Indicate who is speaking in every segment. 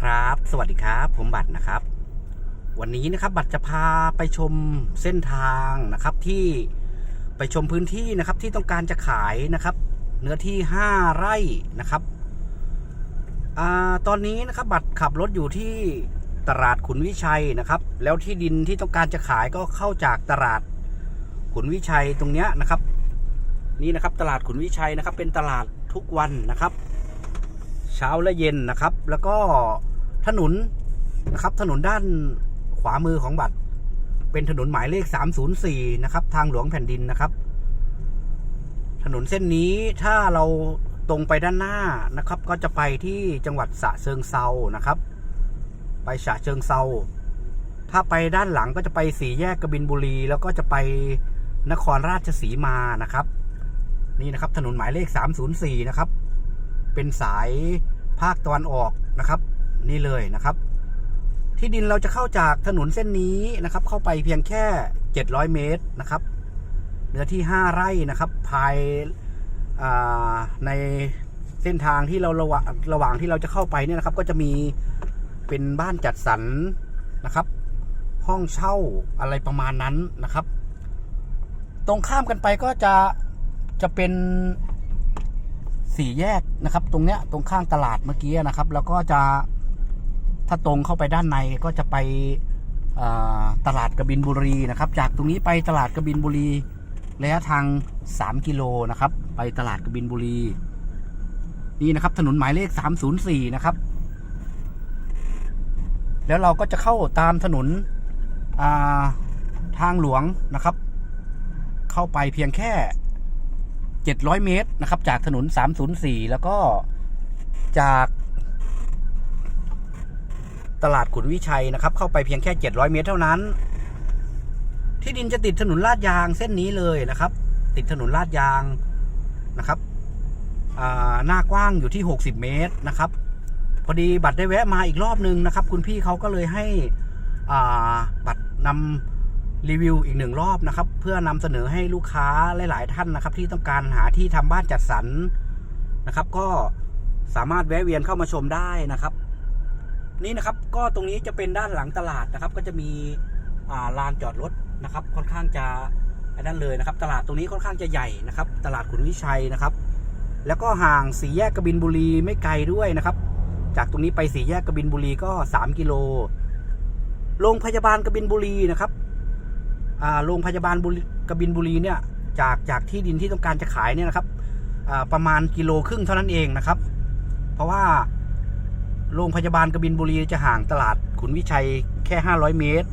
Speaker 1: ครับ สวัสดีครับ ผมบัตรนะครับ วันนี้นะครับบัตรจะพาไปชมเส้นทางนะครับที่ไปชมพื้นที่นะครับที่ต้องการจะขายนะครับ เนื้อที่ 5 ไร่นะครับอตอนนี้นะครับบัตรขับรถอยู่ที่ตลาดขุนวิชัยนะครับ แล้วที่ดินที่ต้องการจะขายก็เข้าจากตลาดขุนวิชัยตรงเนี้ยนะครับ นี่นะครับตลาดขุนวิชัยนะครับ เป็นตลาดทุกวันนะครับ เช้าและเย็นนะครับ แล้วก็ถนนนะครับ ถนนด้านขวามือของบัตร เป็นถนนหมายเลข 304 นะครับ ทางหลวงแผ่นดินนะครับ ถนนเส้นนี้ถ้าเราตรงไปด้านหน้านะครับ ก็จะไปที่จังหวัดสะเชิงเซานะครับ ไปฉะเชิงเซาถ้าไปด้านหลังก็จะไปสี่แยกกบินบุรี แล้วก็จะไปนครราชสีมานะครับ นี่นะครับ ถนนหมายเลข 304 นะครับ เป็นสายภาคตะวันออกนะครับ นี่เลยนะครับ ที่ดินเราจะเข้าจากถนนเส้นนี้นะครับ เข้าไปเพียงแค่ 700 เมตรนะครับเนื้อที่ 5 ไร่นะครับ ภายาในเส้นทางที่เราระหว่างระหว่างที่เราจะเข้าไปเนี่ยนะครับ ก็จะมีเป็นบ้านจัดสรรนะครับ ห้องเช่าอะไรประมาณนั้นนะครับ ตรงข้ามกันไปก็จะจะเป็น สี่แยกนะครับ ตรงเนี้ยตรงข้างตลาดเมื่อกี้นะครับ แล้วก็จะถ้าตรงเข้าไปด้านในก็จะไปตลาดกบินบุรีนะครับ จากตรงนี้ไปตลาดกบินบุรีระยะทาง 3 กิโลนะครับ ไปตลาดกบินบุรี นี่นะครับ ถนนหมายเลข 304 นะครับ แล้วเราก็จะเข้าตามถนนาทางหลวงนะครับ เข้าไปเพียงแค่ 700 เมตรนะครับ จากถนน 304 แล้วก็จากตลาดขุนวิชัยนะครับ เข้าไปเพียงแค่ 700 เมตรเท่านั้น ที่ดินจะติดถนนลาดยางเส้นนี้เลยนะครับ ติดถนนลาดยางนะครับหน้ากว้างอยู่ที่ 60 เมตรนะครับ พอดีบัตรได้แวะมาอีกรอบนึงนะครับ คุณพี่เขาก็เลยให้บัตรนำ รีวิวอีกหนึ่งรอบนะครับ เพื่อนำเสนอให้ลูกค้าหลาย ๆ ท่านนะครับ ที่ต้องการหาที่ทำบ้านจัดสรรนะครับ ก็สามารถแวะเวียนเข้ามาชมได้นะครับ นี่นะครับก็ตรงนี้จะเป็นด้านหลังตลาดนะครับ ก็จะมีลานจอดรถนะครับ ค่อนข้างจะอันนั้นเลยนะครับ ตลาดตรงนี้ค่อนข้างจะใหญ่นะครับ ตลาดขุนวิชัยนะครับ แล้วก็ห่างสี่แยกกบินบุรีไม่ไกลด้วยนะครับ จากตรงนี้ไปสี่แยกกบินบุรีก็สามกิโลโรงพยาบาลกบินบุรีนะครับ โรงพยาบาลบุรีกบินบุรีเนี่ยจากจากที่ดินที่ต้องการจะขายเนี่ยนะครับประมาณกิโลครึ่งเท่านั้นเองนะครับ เพราะว่าโรงพยาบาลกบินบุรีจะห่างตลาดขุนวิชัยแค่ 500 เมตร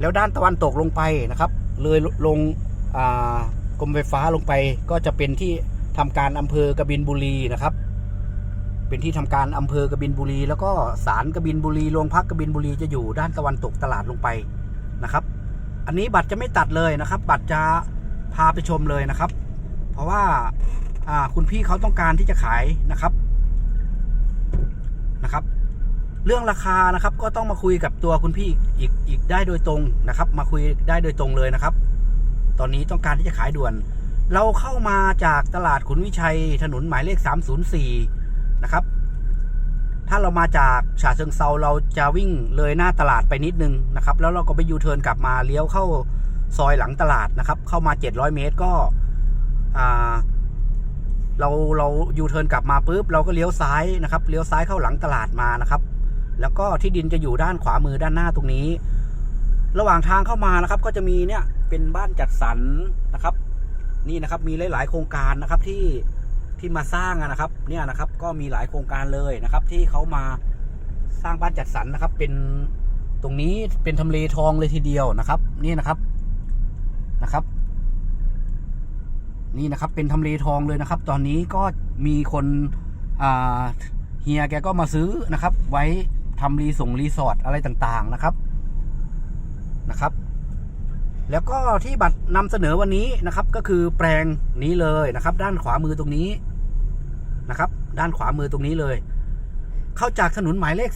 Speaker 1: แล้วด้านตะวันตกลงไปนะครับ เลยลงกรมไฟฟ้าลงไปก็จะเป็นที่ทำการอำเภอกบินบุรีนะครับ เป็นที่ทำการอำเภอกบินบุรี แล้วก็ศาลกบินบุรีโรงพักกบินบุรีจะอยู่ด้านตะวันตกตลาดลงไปนะครับ อันนี้บัตรจะไม่ตัดเลยนะครับ บัตรจะพาไปชมเลยนะครับ เพราะว่าคุณพี่เขาต้องการที่จะขายนะครับนะครับ เรื่องราคานะครับ ก็ต้องมาคุยกับตัวคุณพี่อีกอีกได้โดยตรงนะครับ มาคุยได้โดยตรงเลยนะครับ ตอนนี้ต้องการที่จะขายด่วน เราเข้ามาจากตลาดขุนวิชัยถนนหมายเลข 304 นะครับ ถ้าเรามาจากฉะเชิงเซาเราจะวิ่งเลยหน้าตลาดไปนิดนึงนะครับ แล้วเราก็ไปยูเทิร์นกลับมาเลี้ยวเข้าซอยหลังตลาดนะครับ เข้ามา 700 เมตรก็เราเรายูเทิร์นกลับมาปุ๊บเราก็เลี้ยวซ้ายนะครับเลี้ยวซ้ายเข้าหลังตลาดมานะครับ แล้วก็ที่ดินจะอยู่ด้านขวามือด้านหน้าตรงนี้ ระหว่างทางเข้ามานะครับ ก็จะมีเนี่ยเป็นบ้านจัดสรรนะครับ นี่นะครับมีหลาย ๆ โครงการนะครับที่ ที่มาสร้างนะครับเนี่ยนะครับก็มีหลายโครงการเลยนะครับ ที่เขามาสร้างบ้านจัดสรรนะครับ เป็นตรงนี้เป็นทำเลทองเลยทีเดียวนะครับ นี่นะครับนะครับ นี่นะครับเป็นทำเลทองเลยนะครับ ตอนนี้ก็มีคนเฮียแกก็มาซื้อนะครับ ไว้ทำรีส่งรีสอร์ทอะไรต่างๆนะครับนะครับ แล้วก็ที่บัตรนำเสนอวันนี้นะครับ ก็คือแปลงนี้เลยนะครับ ด้านขวามือตรงนี้ นะครับ ด้านขวามือตรงนี้เลย เข้าจากถนนหมายเลข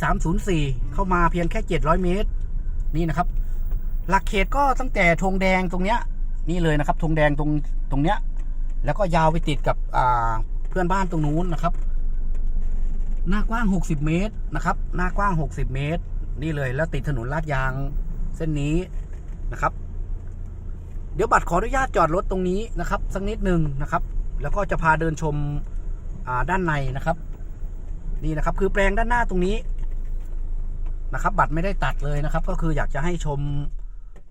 Speaker 1: 304 เข้ามาเพียงแค่ 700 เมตร นี่นะครับ หลักเขตก็ตั้งแต่ธงแดงตรงเนี้ย นี่เลยนะครับธงแดงตรงตรงเนี้ย แล้วก็ยาวไปติดกับเพื่อนบ้านตรงนู้นนะครับ หน้ากว้าง 60 เมตรนะครับ หน้ากว้าง 60 เมตร นี่เลยแล้วติดถนนลาดยางเส้นนี้นะครับ เดี๋ยวบัตรขออนุญาตจอดรถตรงนี้นะครับ สักนิดหนึ่งนะครับ แล้วก็จะพาเดินชม ด้านในนะครับ นี่นะครับคือแปลงด้านหน้าตรงนี้นะครับ บัตรไม่ได้ตัดเลยนะครับ ก็คืออยากจะให้ชม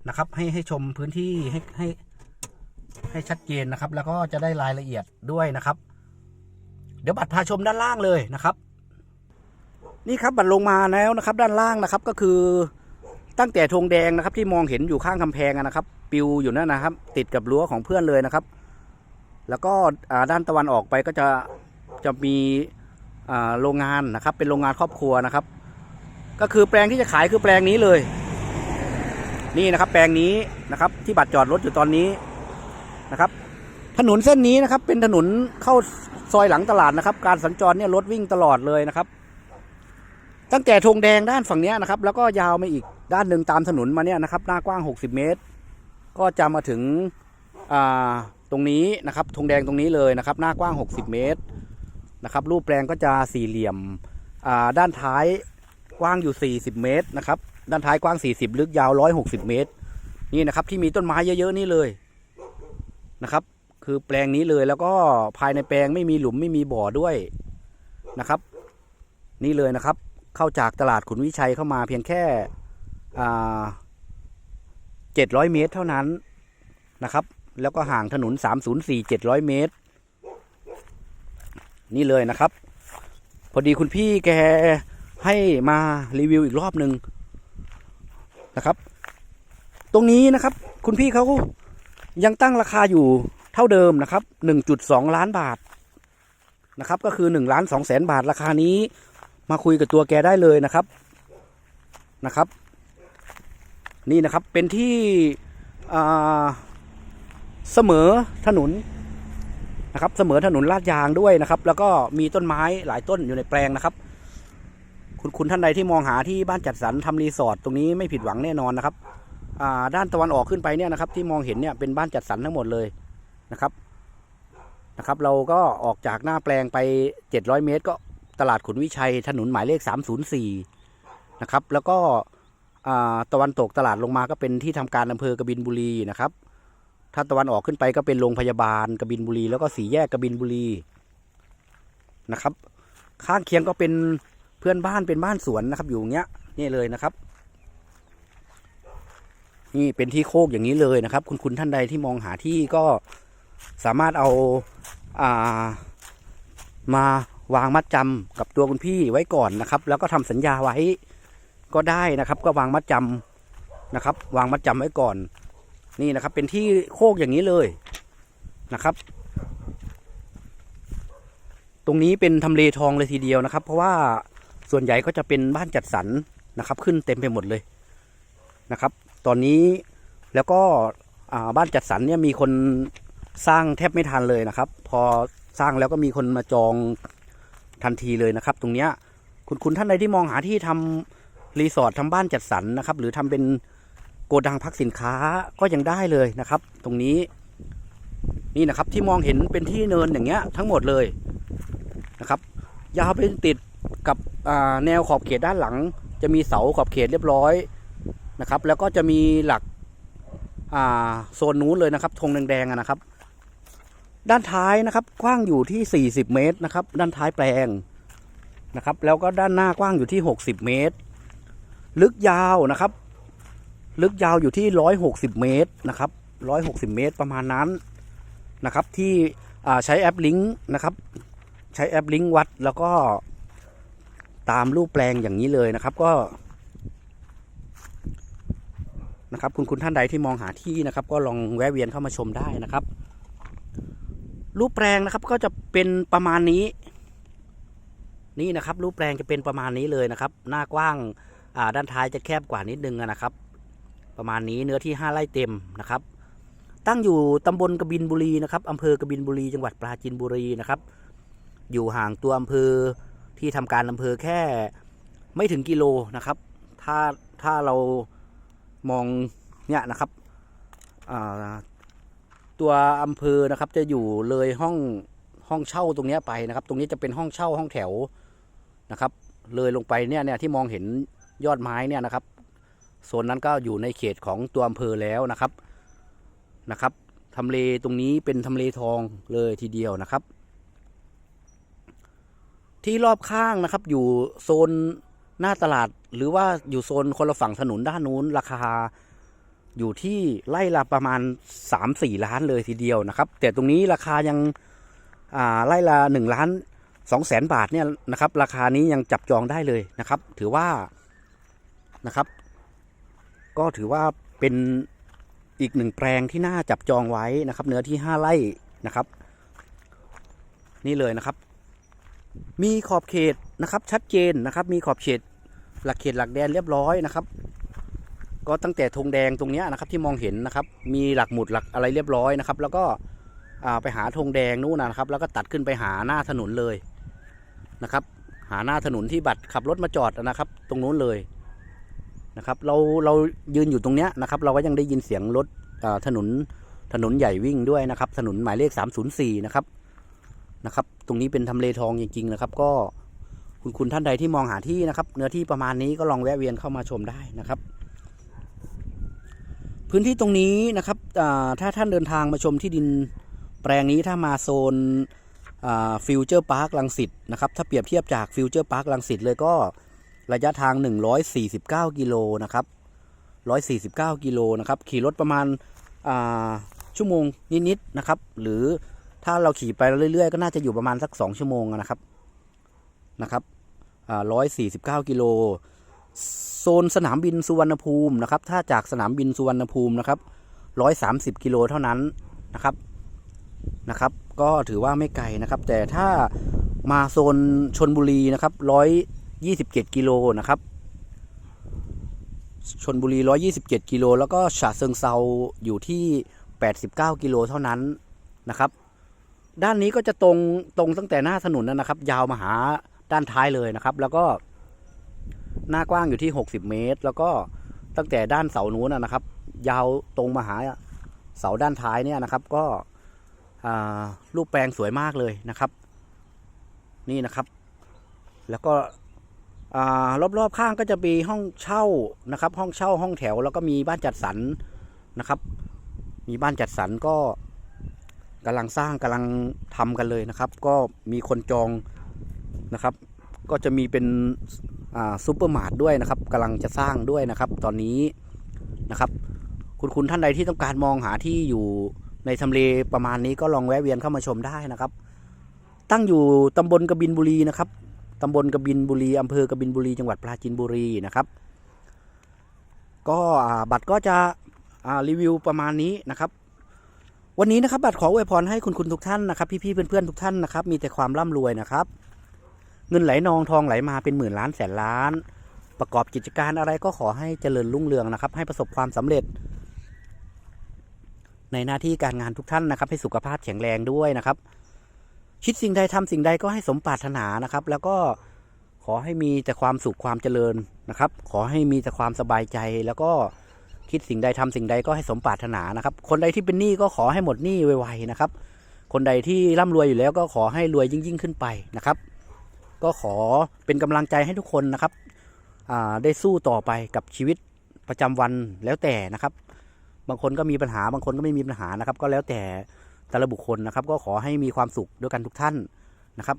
Speaker 1: นะครับ ให้ให้ชมพื้นที่ให้ให้ให้ชัดเจนนะครับ แล้วก็จะได้รายละเอียดด้วยนะครับ เดี๋ยวบัตรพาชมด้านล่างเลยนะครับ นี่ครับบัตรลงมาแล้วนะครับ ด้านล่างนะครับก็คือตั้งแต่ธงแดงนะครับ ที่มองเห็นอยู่ข้างกำแพงนะครับ ปิวอยู่นั่นนะครับ ติดกับรั้วของเพื่อนเลยนะครับ แล้วก็ด้านตะวันออกไปก็จะ จะมีโรงงานนะครับเป็นโรงงานครอบครัวนะครับ ก็คือแปลงที่จะขายคือแปลงนี้เลย นี่นะครับ แปลงนี้นะครับ ที่บัตรจอดรถอยู่ตอนนี้นะครับ ถนนเส้นนี้นะครับ เป็นถนนเข้าซอยหลังตลาดนะครับ การสัญจรเนี่ยรถวิ่งตลอดเลยนะครับ ตั้งแต่ธงแดงด้านฝั่งนี้นะครับ แล้วก็ยาวมาอีกด้านหนึ่งตามถนนมาเนี่ยนะครับ หน้ากว้าง 60 เมตร ก็จะมาถึงตรงนี้นะครับธงแดงตรงนี้เลยนะครับ หน้ากว้าง 60 เมตร นะครับ รูปแปลงก็จะสี่เหลี่ยมอ่าด้านท้ายกว้างอยู่ 40 เมตรนะครับ ด้านท้ายกว้าง 40 ลึกยาว 160 เมตร นี่นะครับที่มีต้นไม้เยอะๆนี่เลยนะครับ คือแปลงนี้เลยแล้วก็ภายในแปลงไม่มีหลุมไม่มีบ่อด้วยนะครับ นี่เลยนะครับ เข้าจากตลาดขุนวิชัยเข้ามาเพียงแค่เจ็ดร้อยเมตรเท่านั้นนะครับ แล้วก็ห่างถนนสามศูนย์สี่เจ็ดร้อยเมตร นี่เลยนะครับ พอดีคุณพี่แกให้มารีวิวอีกรอบหนึ่งนะครับ ตรงนี้นะครับ คุณพี่เขายังตั้งราคาอยู่เท่าเดิมนะครับหนึ่งจุดสองล้านบาทนะครับ ก็คือหนึ่งล้านสองแสนบาทราคานี้ มาคุยกับตัวแกได้เลยนะครับนะครับ นี่นะครับเป็นที่เสมอถนน นะครับเสมอถนนลาดยางด้วยนะครับ แล้วก็มีต้นไม้หลายต้นอยู่ในแปลงนะครับ คุณคุณท่านใดที่มองหาที่บ้านจัดสรรทำรีสอร์ทตรงนี้ไม่ผิดหวังแน่นอนนะครับด้านตะวันออกขึ้นไปเนี่ยนะครับ ที่มองเห็นเนี่ยเป็นบ้านจัดสรรทั้งหมดเลยนะครับนะครับ เราก็ออกจากหน้าแปลงไป 700 เมตร ก็ตลาดขุนวิชัยถนนหมายเลข 304 นะครับ แล้วก็ตะวันตกตลาดลงมาก็เป็นที่ทำการอำเภอกบินบุรีนะครับ ถ้าตะวันออกขึ้นไปก็เป็นโรงพยาบาลกบินบุรี แล้วก็สีแยกกบินบุรีนะครับ ข้างเคียงก็เป็นเพื่อนบ้านเป็นบ้านสวนนะครับ อยู่เงี้ยนี่เลยนะครับ นี่เป็นที่โคกอย่างนี้เลยนะครับ คุณคุณท่านใดที่มองหาที่ก็สามารถเอาอ่ามาวางมัดจำกับตัวคุณพี่ไว้ก่อนนะครับ แล้วก็ทำสัญญาไว้ก็ได้นะครับ ก็วางมัดจำนะครับ วางมัดจำไว้ก่อน นี่นะครับ เป็นที่โคกอย่างนี้เลยนะครับ ตรงนี้เป็นทำเลทองเลยทีเดียวนะครับ เพราะว่าส่วนใหญ่ก็จะเป็นบ้านจัดสรรนะครับ ขึ้นเต็มไปหมดเลยนะครับ ตอนนี้แล้วก็บ้านจัดสรรเนี่ยมีคนสร้างแทบไม่ทันเลยนะครับ พอสร้างแล้วก็มีคนมาจองทันทีเลยนะครับ ตรงเนี้ยคุณคุณท่านใดที่มองหาที่ทำรีสอร์ททำบ้านจัดสรรนะครับ หรือทำเป็น โกดังพักสินค้าก็ยังได้เลยนะครับ ตรงนี้นี่นะครับที่มองเห็นเป็นที่เนินอย่างเงี้ยทั้งหมดเลยนะครับยาวไปติดกับแนวขอบเขตด้านหลัง จะมีเสาขอบเขตเรียบร้อยนะครับ แล้วก็จะมีหลักโซนนู้นเลยนะครับธงแดงๆนะครับ ด้านท้ายนะครับกว้างอยู่ที่ 40 เมตรนะครับ ด้านท้ายแปลงนะครับ แล้วก็ด้านหน้ากว้างอยู่ที่ 60 เมตร ลึกยาวนะครับ ลึกยาวอยู่ที่ 160 เมตรนะครับ 160 เมตรประมาณนั้นนะครับ ที่ใช้แอปลิงก์นะครับ ใช้แอปลิงก์วัดแล้วก็ตามรูปแปลงอย่างนี้เลยนะครับก็นะครับคุณคุณท่านใดที่มองหาที่นะครับ ก็ลองแวะเวียนเข้ามาชมได้นะครับ รูปแปลงนะครับก็จะเป็นประมาณนี้ นี่นะครับ รูปแปลงจะเป็นประมาณนี้เลยนะครับ หน้ากว้างด้านท้ายจะแคบกว่านิดนึงนะครับ ประมาณนี้เนื้อที่ห้าไร่เต็มนะครับ ตั้งอยู่ตำบลกบินบุรีนะครับอำเภอกบินบุรี จังหวัดปราจีนบุรีนะครับ อยู่ห่างตัวอำเภอที่ทำการอำเภอแค่ไม่ถึงกิโลนะครับ ถ้าถ้าเรามองเนี่ยนะครับตัวอำเภอนะครับจะอยู่เลยห้องห้องเช่าตรงนี้ไปนะครับ ตรงนี้จะเป็นห้องเช่าห้องแถวนะครับ เลยลงไปเนี่ยเนี่ยที่มองเห็นยอดไม้เนี่ยนะครับ โซนนั้นก็อยู่ในเขตของตัวอำเภอแล้วนะครับนะครับทำเลตรงนี้เป็นทำเลทองเลยทีเดียวนะครับ ที่รอบข้างนะครับ อยู่โซนหน้าตลาดหรือว่าอยู่โซนคนละฝั่งถนนด้านนู้นราคา อยู่ที่ไร่ละประมาณ 3-4 ล้านเลยทีเดียวนะครับ แต่ตรงนี้ราคายังอ่าไร่ละ1ล้าน2แสนบาทเนี่ยนะครับ ราคานี้ยังจับจองได้เลยนะครับ ถือว่านะครับ ก็ถือว่าเป็นอีกหนึ่งแปลงที่น่าจับจองไว้นะครับ เนื้อที่5ไร่นะครับ นี่เลยนะครับ มีขอบเขตนะครับ ชัดเจนนะครับ มีขอบเขตหลักเขตหลักแดนเรียบร้อยนะครับ ก็ตั้งแต่ธงแดงตรงนี้นะครับที่มองเห็นนะครับ มีหลักหมุดหลักอะไรเรียบร้อยนะครับ แล้วก็ไปหาธงแดงนู่นนะครับ แล้วก็ตัดขึ้นไปหาหน้าถนนเลยนะครับ หาหน้าถนนที่บัตรขับรถมาจอดนะครับ ตรงนู้นเลย นะครับเราเรายืนอยู่ตรงเนี้ยนะครับเราก็ยังได้ยินเสียงรถถนนถนนใหญ่วิ่งด้วยนะครับ ถนนหมายเลข 304 นะครับนะครับ ตรงนี้เป็นทำเลทองจริงๆนะครับ ก็คุณคุณท่านใดที่มองหาที่นะครับ เนื้อที่ประมาณนี้ก็ลองแวะเวียนเข้ามาชมได้นะครับ พื้นที่ตรงนี้นะครับถ้าท่านเดินทางมาชมที่ดินแปลงนี้ถ้ามาโซนฟิวเจอร์พาร์คลังสิตนะครับถ้าเปรียบเทียบจากฟิวเจอร์พาร์คลังสิตเลยก็ ระยะทาง 149 กิโลนะครับ 149 กิโลนะครับ ขี่รถประมาณอ่าชั่วโมงนิดๆนะครับ หรือถ้าเราขี่ไปเรื่อยๆ ก็น่าจะอยู่ประมาณสัก 2 ชั่วโมงนะครับ นะครับอ่า149 กิโล โซนสนามบินสุวรรณภูมินะครับ ถ้าจากสนามบินสุวรรณภูมินะครับร้อยสามสิบกิโลเท่านั้นนะครับ นะครับ ก็ถือว่าไม่ไกลนะครับ แต่ถ้ามาโซนชนบุรีนะครับร้อย ยี่สิบเจ็ดกิโลนะครับชนบุรีร้อยยี่สิบเจ็ดกิโล แล้วก็ฉะเชิงเซาอยู่ที่แปดสิบเก้ากิโลเท่านั้นนะครับ ด้านนี้ก็จะตรงตรงตั้งแต่หน้าถนนนะครับ ยาวมาหาด้านท้ายเลยนะครับ แล้วก็หน้ากว้างอยู่ที่ 60 เมตร แล้วก็ตั้งแต่ด้านเสานู้นนะครับ ยาวตรงมาหาเสาด้านท้ายเนี่ยนะครับ ก็รูปแปลงสวยมากเลยนะครับ นี่นะครับ แล้วก็ รอบๆข้างก็จะมีห้องเช่านะครับ ห้องเช่าห้องแถว แล้วก็มีบ้านจัดสรรนะครับ มีบ้านจัดสรรก็กำลังสร้างกำลังทำกันเลยนะครับ ก็มีคนจองนะครับ ก็จะมีเป็นซูเปอร์มาร์ทด้วยนะครับกำลังจะสร้างด้วยนะครับ ตอนนี้นะครับ คุณคุณท่านใดที่ต้องการมองหาที่อยู่ในทำเลประมาณนี้ก็ลองแวะเวียนเข้ามาชมได้นะครับ ตั้งอยู่ตำบลกบินบุรีนะครับ ตำบลกบินบุรีอำเภอกบินบุรี จังหวัดปราจีนบุรีนะครับ ก็บัตรก็จะรีวิวประมาณนี้นะครับ วันนี้นะครับบัตรขออวยพรให้คุณคุณทุกท่านนะครับ พี่ๆเพื่อนๆทุกท่านนะครับ มีแต่ความร่ำรวยนะครับ เงินไหลนองทองไหลมาเป็นหมื่นล้านแสนล้าน ประกอบกิจการอะไรก็ขอให้เจริญรุ่งเรืองนะครับ ให้ประสบความสำเร็จ ในหน้าที่การงานทุกท่านนะครับ ให้สุขภาพแข็งแรงด้วยนะครับ คิดสิ่งใดทำสิ่งใดก็ให้สมปรารถนานะครับ แล้วก็ขอให้มีแต่ความสุขความเจริญนะครับ ขอให้มีแต่ความสบายใจ แล้วก็คิดสิ่งใดทำสิ่งใดก็ให้สมปรารถนานะครับ คนใดที่เป็นหนี้ก็ขอให้หมดหนี้ไวๆนะครับ คนใดที่ร่ำรวยอยู่แล้วก็ขอให้รวยยิ่ง ๆ ขึ้นไปนะครับ ก็ขอเป็นกำลังใจให้ทุกคนนะครับได้สู้ต่อไปกับชีวิตประจำวันแล้วแต่นะครับ บางคนก็มีปัญหาบางคนก็ไม่มีปัญหานะครับ ก็แล้วแต่ แต่ละบุคคลนะครับ ก็ขอให้มีความสุขด้วยกันทุกท่านนะครับ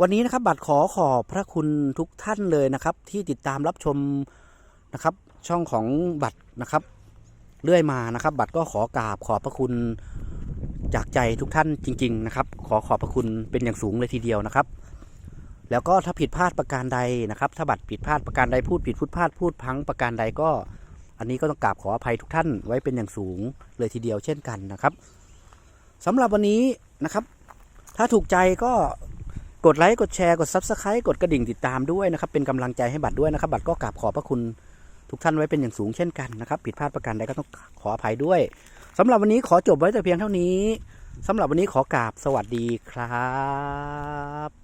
Speaker 1: วันนี้นะครับบัตรขอขอบพระคุณทุกท่านเลยนะครับ ที่ติดตามรับชมนะครับช่องของบัตรนะครับเรื่อยมานะครับ บัตรก็ขอกราบขอบพระคุณจากใจทุกท่านจริง ๆ นะครับ ขอขอบพระคุณเป็นอย่างสูงเลยทีเดียวนะครับ แล้วก็ถ้าผิดพลาดประการใดนะครับ ถ้าบัตรผิดพลาดประการใดพูดผิดพูดพลาดพูดพังประการใดก็ อันนี้ก็ต้องกราบขออภัยทุกท่านไว้เป็นอย่างสูงเลยทีเดียวเช่นกันนะครับ สำหรับวันนี้นะครับ ถ้าถูกใจก็กดไลค์กดแชร์กด Subscribe กดกระดิ่งติดตามด้วยนะครับ เป็นกำลังใจให้บัตรด้วยนะครับ บัตรก็กราบขอบพระคุณทุกท่านไว้เป็นอย่างสูงเช่นกันนะครับ ผิดพลาดประการใดก็ต้องขออภัยด้วยสำหรับวันนี้ขอจบไว้แต่เพียงเท่านี้สำหรับวันนี้ขอกราบสวัสดีครับ